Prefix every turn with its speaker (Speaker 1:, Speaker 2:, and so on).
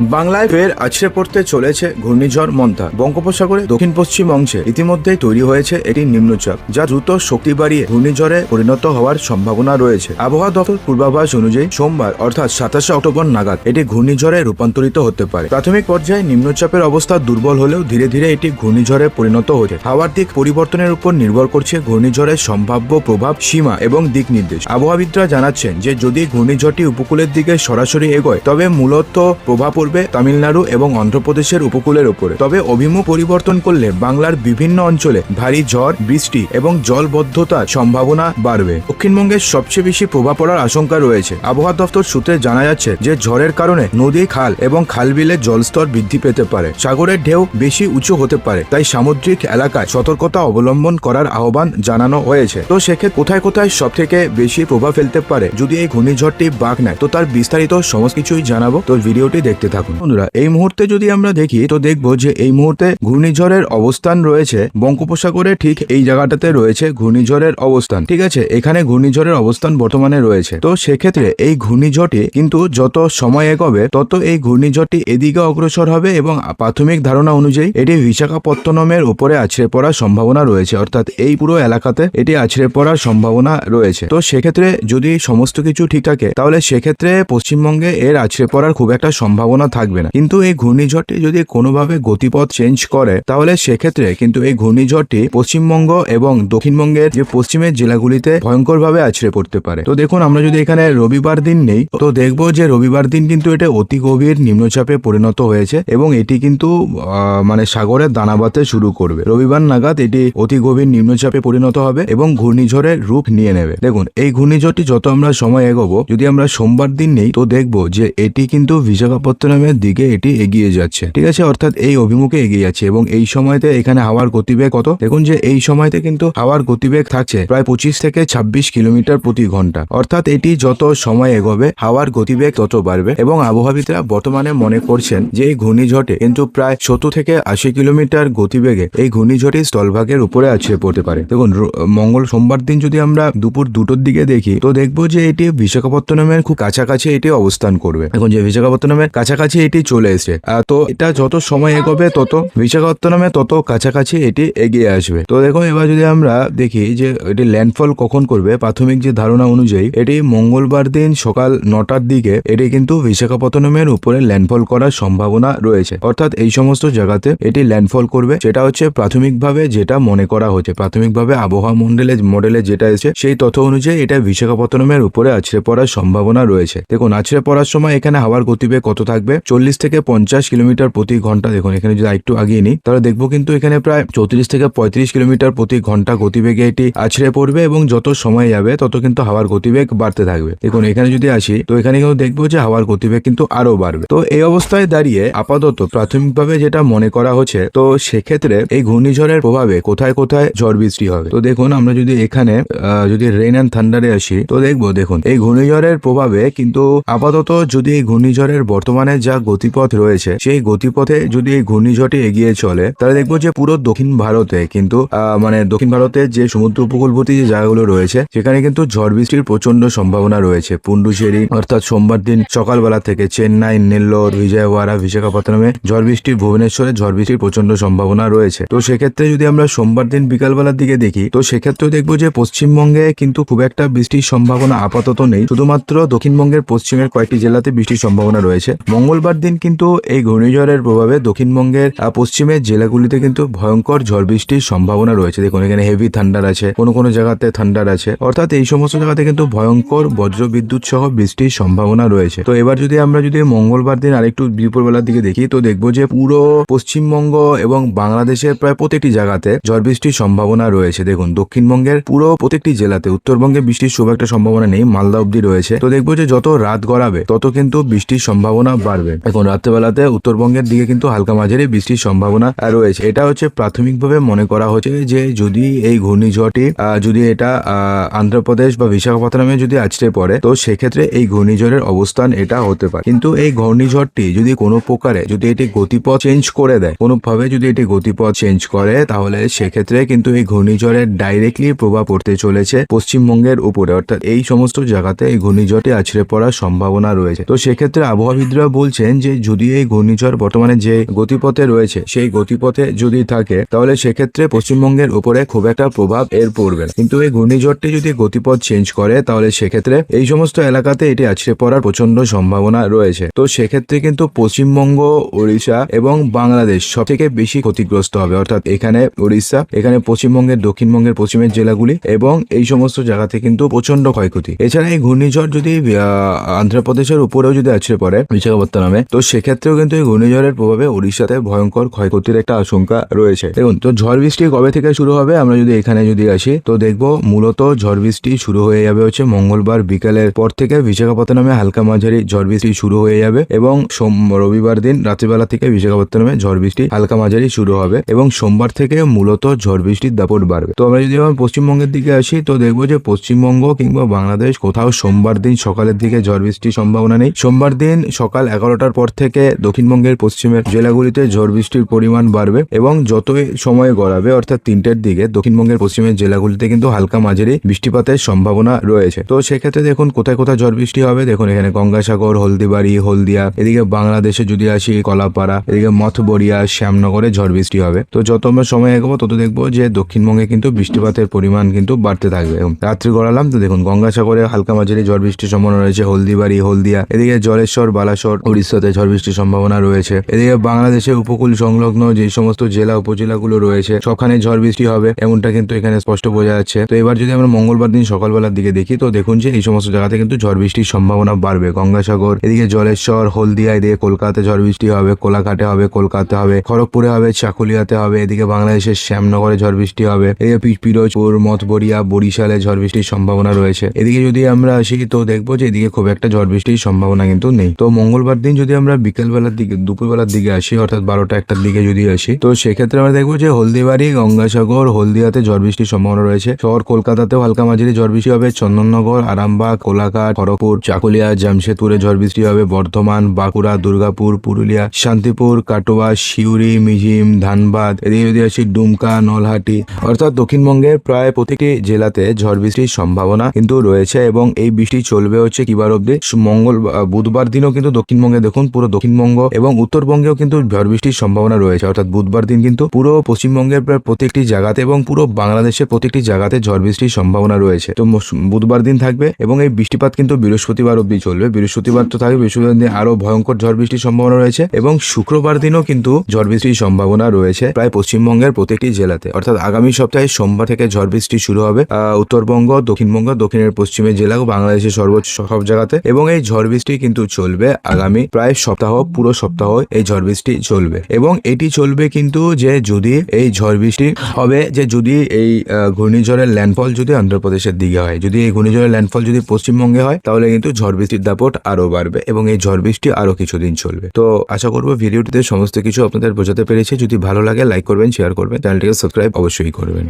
Speaker 1: বাংলায় ফের আছড়ে পড়তে চলেছে ঘূর্ণিঝড় মন্থা। বঙ্গোপসাগরে দক্ষিণ পশ্চিম অংশে ইতিমধ্যেই তৈরি হয়েছে এটি নিম্নচাপ, যা দ্রুত শক্তি বাড়িয়ে ঘূর্ণিঝড়ে পরিণত হওয়ার সম্ভাবনা রয়েছে। আবহাওয়া দপ্তর পূর্বাভাস অনুযায়ী সোমবার, অর্থাৎ সাতাশে অক্টোবর নাগাদ, এটি ঘূর্ণিঝড়ে রূপান্তরিত হতে পারে। প্রাথমিক পর্যায়ে নিম্নচাপের অবস্থা দুর্বল হলেও ধীরে ধীরে এটি ঘূর্ণিঝড়ে পরিণত হচ্ছে হাওয়ার দিক পরিবর্তনের উপর নির্ভর করছে ঘূর্ণিঝড়ের সম্ভাব্য প্রভাব, সীমা এবং দিক নির্দেশ। আবহাওয়াবিদরা জানাচ্ছেন যে, যদি ঘূর্ণিঝড়টি উপকূলের দিকে সরাসরি এগোয়, তবে মূলত প্রভাব পড়বে তামিলনাড়ু এবং অন্ধ্রপ্রদেশের উপকূলের উপরে। তবে অভিমুখ পরিবর্তন করলে বাংলার বিভিন্ন অঞ্চলে ভারী ঝড়, বৃষ্টি এবং জলবদ্ধতার সম্ভাবনা বাড়বে। দক্ষিণবঙ্গের সবচেয়ে বেশি প্রভাব পড়ার আশঙ্কা রয়েছে। আবহাওয়া দপ্তর সূত্রে জানা যাচ্ছে যে, ঝড়ের কারণে নদী, খাল এবং খাল বিলের জলস্তর বৃদ্ধি পেতে পারে। সাগরের ঢেউ বেশি উঁচু হতে পারে, তাই সামুদ্রিক এলাকায় সতর্কতা অবলম্বন করার আহ্বান জানানো হয়েছে। তো সেক্ষেত্রে কোথায় কোথায় সব থেকে বেশি প্রভাব ফেলতে পারে? যদি এই ঘূর্ণিঝড়টি বাঘ নেয়, তো তার বিস্তারিত সমস্ত কিছুই জানাব। তো ভিডিওটি দেখতে থাকুন। বন্ধুরা, এই মুহূর্তে যদি আমরা দেখি, তো দেখব যে এই মুহূর্তে ঘূর্ণিঝড়ের অবস্থান রয়েছে বঙ্গোপসাগরে, ঠিক এই জায়গাটাতে রয়েছে ঘূর্ণিঝড়ের অবস্থান, ঠিক আছে? এখানে ঘূর্ণিঝড়ের অবস্থান বর্তমানে রয়েছে। তো সেক্ষেত্রে এই ঘূর্ণিঝড়টি কিন্তু যত সময় এগোবে, তত এই ঘূর্ণিঝড়টি এদিকে অগ্রসর হবে এবং প্রাথমিক ধারণা অনুযায়ী এটি বিশাখাপত্তনমের উপরে আছড়ে পড়ার সম্ভাবনা রয়েছে। অর্থাৎ এই পুরো এলাকাতে এটি আছড়ে পড়ার সম্ভাবনা রয়েছে। তো সেক্ষেত্রে যদি সমস্ত কিছু ঠিক থাকে, তাহলে সেক্ষেত্রে পশ্চিমবঙ্গে এর আছড়ে পড়ার খুব একটা সম্ভাবনা থাকবে না। কিন্তু এই ঘূর্ণিঝড়টি যদি কোনোভাবে গতিপথ চেঞ্জ করে, তাহলে সেক্ষেত্রে কিন্তু এই ঘূর্ণিঝড়টি পশ্চিমবঙ্গ এবং দক্ষিণবঙ্গের যে পশ্চিমের জেলাগুলিতে ভয়ঙ্করভাবে আছড়ে পড়তে পারে। তো দেখুন, আমরা যদি এখানে রবিবার দিন নেই, তো দেখব যে রবিবার দিন কিন্তু এটা অতি গভীর নিম্নচাপে পরিণত হয়েছে এবং এটি কিন্তু মানে সাগরের দানাবাতে শুরু করবে। রবিবার নাগাদ এটি অতি গভীর নিম্নচাপে পরিণত হবে এবং ঘূর্ণিঝড়ের রূপ নিয়ে নেবে। দেখুন, এই ঘূর্ণিঝড়টি যত আমরা সময় এগোবো, যদি আমরা সোমবার দিন নেই, তো দেখব যে এটি কিন্তু বিশাখাপত্তনমের দিকে এটি এগিয়ে যাচ্ছে। ঠিক আছে? অর্থাৎ এই অভিমুখে এগিয়ে যাচ্ছে এবং এই সময়তে এখানে হাওয়ার গতিবেগ কত? দেখুন যে এই সময়তে কিন্তু হাওয়ার গতিবেগ থাকছে প্রায় পঁচিশ থেকে ছাব্বিশ কিলোমিটার প্রতি ঘণ্টা। অর্থাৎ এটি যত সময় এগোবে, হাওয়ার গতিবেগ তত বাড়বে এবং আবহাওয়াবিদরা বর্তমানে মনে করছেন যে এই ঘূর্ণিঝড়ে কিন্তু প্রায় সত্তর থেকে আশি কিলোমিটার গতিবেগে এই ঘূর্ণিঝড়টি স্থলভাগের উপরে আছড়ে পড়তে পারে। দেখুন মঙ্গল সোমবার দিন যদি আমরা দুপুর দুটোর দিকে দেখি, তো দেখব যে এটি বিশাখাপত্তনমের খুব কাছাকাছি এটি অবস্থান করবে। এখন যে বিশাখাপত্তনমের কাছাকাছি এটি চলে এসছে। তো এটা যত সময় এগোবে, তত বিশাখাপত্তনমে তত কাছাকাছি এটি এগিয়ে আসবে। তো দেখো, এবার যদি আমরা দেখি যে এটি ল্যান্ডফল কখন করবে, প্রাথমিক যে ধারণা অনুযায়ী এটি মঙ্গলবার দিন সকাল নটার দিকে এটি কিন্তু বিশাখাপত্তনমের উপরে ল্যান্ডফল করার সম্ভাবনা রয়েছে। অর্থাৎ এই সমস্ত জায়গাতে এটি ল্যান্ডফল করবে। সেটা হচ্ছে প্রাথমিকভাবে যেটা মনে করা হচ্ছে, প্রাথমিকভাবে আবহাওয়া মন্ডলে, মডেলে যেটা এসেছে, সেই তথ্য অনুযায়ী এটা বিশাখাপত্তনমের উপরে আছড়ে পড়ার সম্ভাবনা রয়েছে। দেখুন, আছড়ে পড়ার সময় এখানে হাওয়ার গতিবেগ কত থাকবে চল্লিশ থেকে পঞ্চাশ কিলোমিটার প্রতি ঘণ্টা। দেখুন, এখানে যদি একটু আগিয়ে নিই, তাহলে দেখব কিন্তু এখানে প্রায় চৌত্রিশ থেকে পঁয়ত্রিশ কিলোমিটার প্রতি ঘণ্টা গতিবেগে এটি আছড়ে পড়বে এবং যত সময় যাবে, তত কিন্তু হাওয়ার গতিবেগ বাড়তে থাকবে। দেখুন, এখানে যদি আসি, তো এখানে কিন্তু দেখব যে হাওয়ার গতিবেগ কিন্তু আরও বাড়বে। তো এই অবস্থায় দাঁড়িয়ে আপাতত প্রাথমিকভাবে যেটা মনে করা হচ্ছে, তো সেক্ষেত্রে এই ঘূর্ণিঝড়ের প্রভাবে কোথায় কোথায় ঝড় বৃষ্টি হবে? তো দেখুন, আমরা যদি এখানে যদি রেন অ্যান্ড থান্ডারে আসি, তো দেখব, দেখুন, এই ঘূর্ণিঝড়ের প্রভাবে কিন্তু আপাতত যদি এই ঘূর্ণিঝড়ের বর্তমানে যা গতিপথ রয়েছে, সেই গতিপথে যদি এই ঘূর্ণিঝড়টি এগিয়ে চলে, তাহলে দেখব যে পুরো দক্ষিণ ভারতে কিন্তু মানে দক্ষিণ ভারতের যে সমুদ্র উপকূলবর্তী যে জায়গাগুলো রয়েছে, সেখানে কিন্তু ঝড় বৃষ্টির প্রচণ্ড সম্ভাবনা রয়েছে। পুন্ডুচেরি অর্থাৎ সোমবার দিন সকালবেলা থেকে চেন্নাই, নেল্লোর, বিজয়ওয়াড়া, বিশাখাপত্তনমে ঝড় বৃষ্টি, ভুবনেশ্বরে ঝড় বৃষ্টির প্রচণ্ড সম্ভাবনা রয়েছে। তো সেক্ষেত্রে যদি আমরা সোমবার দিন বিকালবেলার দিকে দেখি, তো সেক্ষেত্রে দেখব যে পশ্চিমবঙ্গে কিন্তু খুব একটা বৃষ্টির সম্ভাবনা আপাতত নেই। শুধুমাত্র দক্ষিণবঙ্গের পশ্চিমের কয়েকটি জেলাতে বৃষ্টির সম্ভাবনা রয়েছে। মঙ্গলবার দিন কিন্তু এই ঘূর্ণিঝড়ের প্রভাবে দক্ষিণবঙ্গের পশ্চিমের জেলাগুলিতে কিন্তু ভয়ঙ্কর ঝড় বৃষ্টির সম্ভাবনা রয়েছে। দেখুন, এখানে হেভি থান্ডার আছে, কোনো কোনো জায়গাতে থান্ডার আছে। অর্থাৎ এই সমস্ত জায়গাতে কিন্তু ভয়ঙ্কর বজ্র বিদ্যুৎ সহ বৃষ্টির সম্ভাবনা রয়েছে। তো এবার যদি আমরা যদি মঙ্গলবার দিন আরেকটু দুপুরবেলার দিকে দেখি, তো দেখব যে পুরো পশ্চিমবঙ্গ এবং বাংলাদেশের প্রায় প্রত্যেকটি জায়গাতে ঝড় বৃষ্টির সম্ভাবনা রয়েছে। দেখুন, দক্ষিণবঙ্গের পুরো প্রত্যেকটি জেলাতে উত্তরবঙ্গে বৃষ্টির খুব একটা সম্ভাবনা নেই, মালদা অব্দি রয়েছে। তো দেখব যে যত রাত গড়াবে, তত কিন্তু বৃষ্টির সম্ভাবনা বাড়বে। এখন রাত্রেবেলাতে উত্তরবঙ্গের দিকে কিন্তু হালকা মাঝারি বৃষ্টির সম্ভাবনা রয়েছে। এটা হচ্ছে প্রাথমিকভাবে মনে করা হচ্ছে যে যদি এই ঘূর্ণিঝড়টি যদি এটা আন্ধ্রপ্রদেশ বা বিশাখাপত্তনমে যদি আছড়ে পড়ে, তো সেক্ষেত্রে এই ঘূর্ণিঝড়ের অবস্থান এটা হতে পারে। কিন্তু এই ঘূর্ণিঝড়টি যদি কোনো প্রকারে যদি এটি গতিপথ চেঞ্জ করে দেয়, কোনোভাবে যদি এটি গতিপথ চেঞ্জ করে, তাহলে সেক্ষেত্রে কিন্তু এই ঘূর্ণিঝড়ের ডাইরেক্টলি প্রভাব পড়তে চলেছে পশ্চিমবঙ্গের উপরে। অর্থাৎ এই সমস্ত জায়গাতে এই ঘূর্ণিঝড়টি আছড়ে পড়ার সম্ভাবনা রয়েছে। তো সেক্ষেত্রে আবহাওয়াবিদরা বলছে বলছেন যে যদি এই ঘূর্ণিঝড় বর্তমানে যে গতিপথে রয়েছে, সেই গতিপথে যদি থাকে, তাহলে সেক্ষেত্রে পশ্চিমবঙ্গের উপরে খুব একটা প্রভাব এর পড়বে কিন্তু এই ঘূর্ণিঝড়টি যদি গতিপথ চেঞ্জ করে, তাহলে সেক্ষেত্রে এই সমস্ত এলাকাতে এটি আছড়ে পড়ার প্রচণ্ড সম্ভাবনা রয়েছে। তো সেক্ষেত্রে কিন্তু পশ্চিমবঙ্গ, ওড়িশা এবং বাংলাদেশ সব থেকে বেশি ক্ষতিগ্রস্ত হবে। অর্থাৎ এখানে উড়িষ্যা এখানে পশ্চিমবঙ্গের, দক্ষিণবঙ্গের, পশ্চিমের জেলাগুলি এবং এই সমস্ত জায়গাতে কিন্তু প্রচণ্ড ক্ষয়ক্ষতি। এছাড়া এই ঘূর্ণিঝড় যদি আন্ধ্রপ্রদেশের উপরেও যদি আছড়ে পড়ে, বিশাখাপত্তনমে তো সেক্ষেত্রেও কিন্তু এই ঘূর্ণিঝড়ের প্রভাবে উড়িষ্যাতে ভয়ঙ্কর ক্ষয়ক্ষতির একটা আশঙ্কা রয়েছে। দেখুন, তো ঝড় বৃষ্টি কবে থেকে শুরু হবে? আমরা যদি এখানে যদি আসি, তো দেখব মূলত ঝড় বৃষ্টি শুরু হয়ে যাবে হচ্ছে মঙ্গলবার বিকালের পর থেকে বিশাখাপত্তনমে হালকা মাঝারি ঝড় বৃষ্টি শুরু হয়ে যাবে এবং সোম- রবিবার দিন রাত্রিবেলা থেকে বিশাখাপত্তনমে ঝড় বৃষ্টি হালকা মাঝারি শুরু হবে এবং সোমবার থেকে মূলত ঝড় বৃষ্টির দাপট বাড়বে। তো আমরা যদি আমার পশ্চিমবঙ্গের দিকে আসি, তো দেখব যে পশ্চিমবঙ্গ কিংবা বাংলাদেশ কোথাও সোমবার দিন সকালের দিকে ঝড় বৃষ্টির সম্ভাবনা নেই। সোমবার দিন সকাল এগারোটার পর থেকে দক্ষিণবঙ্গের পশ্চিমের জেলাগুলিতে ঝড় বৃষ্টির পরিমাণ বাড়বে এবং যতই সময় গড়াবে, অর্থাৎ তিনটের দিকে, দক্ষিণবঙ্গের পশ্চিমের জেলাগুলিতে কিন্তু হালকা মাঝারি বৃষ্টিপাতের সম্ভাবনা রয়েছে। তো সেক্ষেত্রে দেখুন, কোথায় কোথায় ঝড় বৃষ্টি হবে? দেখুন, এখানে গঙ্গাসাগর, হলদিবাড়ি, হলদিয়া, এদিকে বাংলাদেশে যদি আসি, কলাপাড়া, এদিকে মথবরিয়া শ্যামনগরে ঝড় বৃষ্টি হবে। তো যত আমরা সময় এগোবো, তত দেখব যে দক্ষিণবঙ্গে কিন্তু বৃষ্টিপাতের পরিমাণ কিন্তু বাড়তে থাকবে। এবং রাত্রি গড়ালাম, তো দেখুন, গঙ্গাসাগরে হালকা মাঝারি ঝড় বৃষ্টির সম্ভাবনা রয়েছে, হলদিবাড়ি, হলদিয়া, এদিকে জলেশ্বর, বালাসর উড়িষ্যাতে ঝড় বৃষ্টির সম্ভাবনা রয়েছে। এদিকে বাংলাদেশের উপকূল সংলগ্ন যে সমস্ত জেলা, উপজেলাগুলো রয়েছে, সবখানে ঝড় বৃষ্টি হবে, এমনটা কিন্তু এখানে স্পষ্ট বোঝা যাচ্ছে। তো এবার যদি আমরা মঙ্গলবার দিন সকালবেলার দিকে দেখি, তো দেখুন যে এই সমস্ত জায়গাতে কিন্তু ঝড় বৃষ্টির সম্ভাবনা বাড়বে। গঙ্গাসাগর, এদিকে জলেশ্বর, হলদিয়া, এদিকে কলকাতাতে ঝড় বৃষ্টি হবে, কোলাঘাটে হবে কলকাতা হবে, খড়গপুরে হবে, চাকুলিয়াতে হবে, এদিকে বাংলাদেশের শ্যামনগরে ঝড় বৃষ্টি হবে, এদিকে পিরোজপুর মঠবরিয়া বরিশালে ঝড় বৃষ্টির সম্ভাবনা রয়েছে। এদিকে যদি আমরা আসি, তো দেখব যে এদিকে খুব একটা ঝড় বৃষ্টির সম্ভাবনা কিন্তু নেই। তো মঙ্গলবার দিন যদি আমরা বিকেলবেলার দিকে, দুপুরবেলার দিকে আসি, অর্থাৎ বারোটা একটার দিকে যদি আসি, তো সেক্ষেত্রে আমরা দেখব যে হলদিবাড়ি, গঙ্গাসাগর, হলদিয়াতে ঝড় বৃষ্টির সম্ভাবনা রয়েছে। শহর কলকাতাতেও হালকা মাঝারি ঝড় বৃষ্টি হবে। চন্দননগর, আরামবাগ, কোলাঘাট, খড়গপুর, চাকুলিয়া, জামশেদপুরে ঝড় বৃষ্টি হবে। বর্ধমান, বাঁকুড়া, দুর্গাপুর, পুরুলিয়া, শান্তিপুর, কাটোয়া শিউরি মিজিম, ধানবাদ, এদিকে যদি আসি ডুমকা, নলহাটি, অর্থাৎ দক্ষিণবঙ্গের প্রায় প্রতিটি জেলাতে ঝড় বৃষ্টির সম্ভাবনা কিন্তু রয়েছে এবং এই বৃষ্টি চলবে হচ্ছে কিবার অব্দি মঙ্গল বুধবার দিনও কিন্তু দক্ষিণবঙ্গে দেখুন, পুরো দক্ষিণবঙ্গ এবং উত্তরবঙ্গেও কিন্তু ঝড় বৃষ্টির সম্ভাবনা রয়েছে। অর্থাৎ বুধবার দিন কিন্তু পুরো পশ্চিমবঙ্গের প্রায় প্রত্যেকটি জায়গাতে এবং পুরো বাংলাদেশের প্রত্যেকটি জায়গাতে ঝড় বৃষ্টির সম্ভাবনা রয়েছে। তো বুধবার দিন থাকবে এবং এই বৃষ্টিপাত কিন্তু বৃহস্পতিবার অব্দি চলবে। বৃহস্পতিবার তো থাকবে, বৃহস্পতিবার দিন আরও ভয়ঙ্কর ঝড় বৃষ্টির সম্ভাবনা রয়েছে এবং শুক্রবার দিনও কিন্তু ঝড় বৃষ্টির সম্ভাবনা রয়েছে প্রায় পশ্চিমবঙ্গের প্রত্যেকটি জেলাতে। অর্থাৎ আগামী সপ্তাহে সোমবার থেকে ঝড় বৃষ্টি শুরু হবে উত্তরবঙ্গ, দক্ষিণবঙ্গ, দক্ষিণের পশ্চিমের জেলা বাংলাদেশের সর্বোচ্চ সব জায়গাতে এবং এই ঝড় বৃষ্টি কিন্তু চলবে আগামী প্রায় সপ্তাহ, পুরো সপ্তাহ এই ঝড় বৃষ্টি চলবে। এবং এটি চলবে কিন্তু যে যদি এই ঝড় বৃষ্টি হবে, যে যদি এই ঘূর্ণিঝড়ের ল্যান্ডফল যদি অন্ধ্রপ্রদেশের দিকে হয়, যদি এই ঘূর্ণিঝড়ের ল্যান্ডফল যদি পশ্চিমবঙ্গে হয়, তাহলে কিন্তু ঝড় বৃষ্টির দাপট আরও বাড়বে এবং এই ঝড় বৃষ্টি আরও কিছুদিন চলবে। তো আশা করব ভিডিওটিতে সমস্ত কিছু আপনাদের বোঝাতে পেরেছি। যদি ভালো লাগে লাইক করবেন শেয়ার করবেন চ্যানেলটিকে সাবস্ক্রাইব অবশ্যই করবেন।